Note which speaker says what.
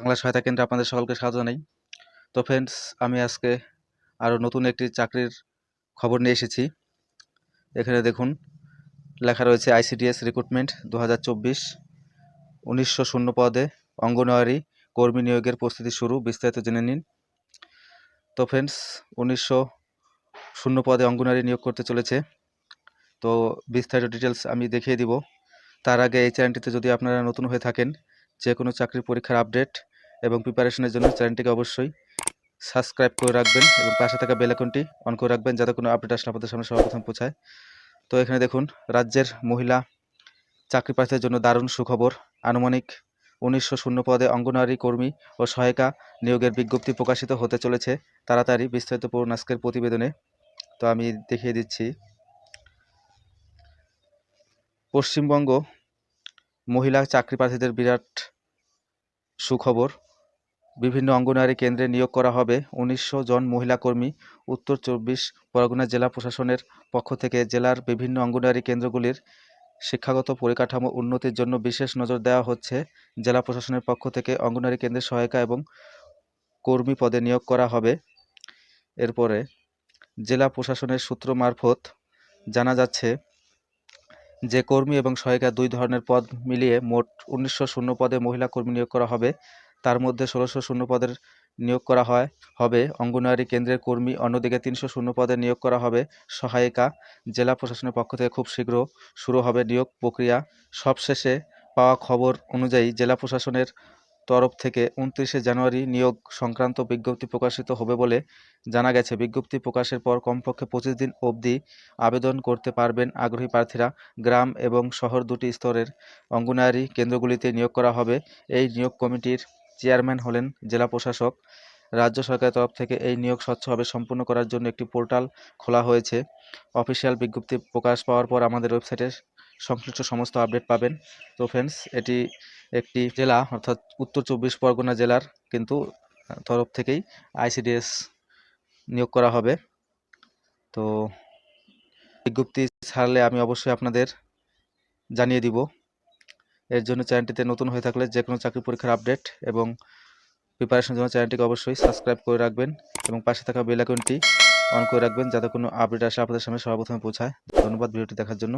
Speaker 1: বাংলা সহায়তা কেন্দ্রে আপনাদের সকলকে স্বাগত জানাই। তো ফ্রেন্ডস আমি আজকে আরও নতুন একটি চাকরির খবর নিয়ে এসেছি। এখানে দেখুন, লেখা রয়েছে আইসিডিএস রিক্রুটমেন্ট দু হাজার চব্বিশ, উনিশশো শূন্য পদে অঙ্গনওয়াড়ি কর্মী নিয়োগের প্রস্তুতি শুরু, বিস্তারিত জেনে নিন। তো ফ্রেন্ডস উনিশশো শূন্য পদে অঙ্গনওয়াড়ি নিয়োগ করতে চলেছে। তো বিস্তারিত ডিটেলস আমি দেখিয়ে দিব। তার আগে এই চ্যানেলটিতে যদি আপনারা নতুন হয়ে থাকেন যে কোনো চাকরির পরীক্ষার আপডেট এবং প্রিপারেশনের জন্য চ্যানেলটিকে অবশ্যই সাবস্ক্রাইব করে রাখবেন এবং পাশে থাকা বেল আইকনটি অন করে রাখবেন যাতে কোনো আপডেট আসলে আপনাদের সামনে সর্বপ্রথম পৌঁছায়। তো এখানে দেখুন, রাজ্যের মহিলা চাকরি প্রার্থীদের জন্য দারুণ সুখবর। আনুমানিক উনিশশো শূন্য পদে অঙ্গনওয়াড়ি কর্মী ও সহায়িকা নিয়োগের বিজ্ঞপ্তি প্রকাশিত হতে চলেছে তাড়াতাড়ি বিস্তারিত পূরণ আজকের প্রতিবেদনে। তো আমি দেখিয়ে দিচ্ছি। পশ্চিমবঙ্গ মহিলা চাকরি প্রার্থীদের বিরাট সুখবর। বিভিন্ন অঙ্গনওয়াড়ি কেন্দ্রে নিয়োগ করা হবে। উনিশশো জন মহিলা কর্মী, উত্তর চব্বিশ পরগনা জেলা প্রশাসনের পক্ষ থেকে জেলার বিভিন্ন অঙ্গনওয়াড়ি কেন্দ্রগুলির শিক্ষাগত পরিকাঠামো উন্নতির জন্য বিশেষ নজর দেওয়া হচ্ছে। জেলা প্রশাসনের পক্ষ থেকে অঙ্গনওয়াড়ি কেন্দ্রের সহায়িকা এবং কর্মী পদে নিয়োগ করা হবে। এরপরে জেলা প্রশাসনের সূত্র মারফত জানা যাচ্ছে, যে কর্মী এবং সহায়িকা দুই ধরনের পদ মিলিয়ে মোট উনিশশো শূন্য পদে মহিলা কর্মী নিয়োগ করা হবে। তার মধ্যে ষোলোশো শূন্য পদের নিয়োগ করা হয়, হবে অঙ্গনওয়াড়ি কেন্দ্রের কর্মী, অন্যদিকে তিনশো শূন্য পদে নিয়োগ করা হবে সহায়িকা, জেলা প্রশাসনের পক্ষ থেকে খুব শীঘ্র শুরু হবে নিয়োগ প্রক্রিয়া। সবশেষে পাওয়া খবর অনুযায়ী জেলা প্রশাসনের তরফ থেকে উনত্রিশে জানুয়ারি নিয়োগ সংক্রান্ত বিজ্ঞপ্তি প্রকাশিত হবে বলে জানা গেছে। বিজ্ঞপ্তি প্রকাশের পর কমপক্ষে পঁচিশ দিন অবধি আবেদন করতে পারবেন আগ্রহী প্রার্থীরা। গ্রাম এবং শহর দুটি স্তরের অঙ্গনওয়াড়ি কেন্দ্রগুলিতে নিয়োগ করা হবে। এই নিয়োগ কমিটির চেয়ারম্যান হলেন জেলা প্রশাসক। রাজ্য সরকারের তরফ থেকে এই নিয়োগ স্বচ্ছভাবে সম্পূর্ণ করার জন্য একটি পোর্টাল খোলা হয়েছে। অফিসিয়াল বিজ্ঞপ্তি প্রকাশ পাওয়ার পর আমাদের ওয়েবসাইটে সংশ্লিষ্ট সমস্ত আপডেট পাবেন। তো ফ্রেন্ডস এটি একটি জেলা, অর্থাৎ উত্তর চব্বিশ পরগনা জেলার কিন্তু তরফ থেকেই আইসিডিএস নিয়োগ করা হবে। তো বিজ্ঞপ্তি ছাড়লে আমি অবশ্যই আপনাদের জানিয়ে দিব। এর জন্য চ্যানেলটিতে নতুন হয়ে থাকলে যে কোনো চাকরি পরীক্ষার আপডেট এবং প্রিপারেশনের জন্য চ্যানেলটিকে অবশ্যই সাবস্ক্রাইব করে রাখবেন এবং পাশে থাকা বেল আইকনটি অন করে রাখবেন যাতে কোনো আপডেট আসে আপনাদের সামনে সর্বপ্রথমে পৌঁছায়। ধন্যবাদ ভিডিওটি দেখার জন্য।